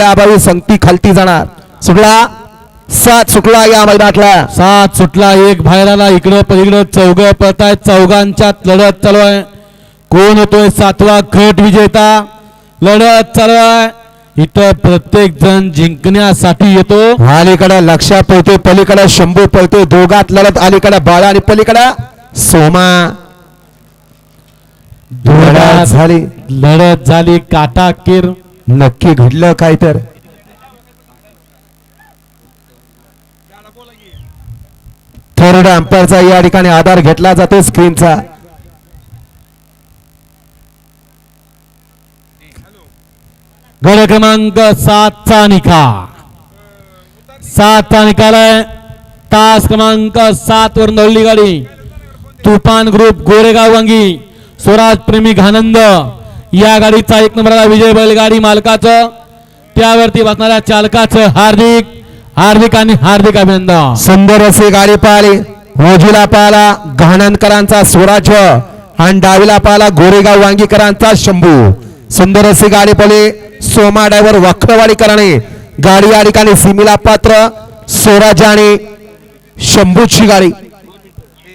वेळाभावी संगती खालती जाणार. सुटला? सात सुटला या मैदानातला. सात सुटला एक बाहेर आला इकडं पलीकडं चौघ पळतायत चौघांच्यात लढत चालू आहे कोण होतोय सातवा खट विजेता? लढत चालू आहे इथं प्रत्येक जण जिंकण्यासाठी येतो. अलीकडे लक्षा पळतोय पलीकडे शंभू पळतोय. दोघात लढत अलीकडे बाळा आणि पलीकडे सोमा. लढत झाली. लढत झाली काटा किर नक्की घडलं काय तर? थर्ड अंपायरचा या ठिकाणी आधार घेतला जातो स्क्रीनचा गड क्रमांक सातचा निकाल. सातचा निकाल आहे. तास क्रमांक सात वर नवली गाडी. तुफान ग्रुप गोरेगाव वांगी. स्वराज प्रेमी घानंद. या गाडीचा एक नंबरला विजय बैलगाडी मालकाचं. त्यावरती बसणाऱ्या चालकाचं हार्दिक हार्दिक आणि हार्दिक अभिनंदन. सुंदर अशी गाडी पाहिली. मोजीला पाहिला घाणनकरांचा स्वराज्य आणि डावीला पाहिला गोरेगाव वांगीकरांचा शंभू. सुंदर अशी गाडी पाहिली सोमा डायव्हर वक्रवाडीकरांनी गाडी या ठिकाणी सिमीला पात्र. स्वराज्य आणि शंभूची गाडी.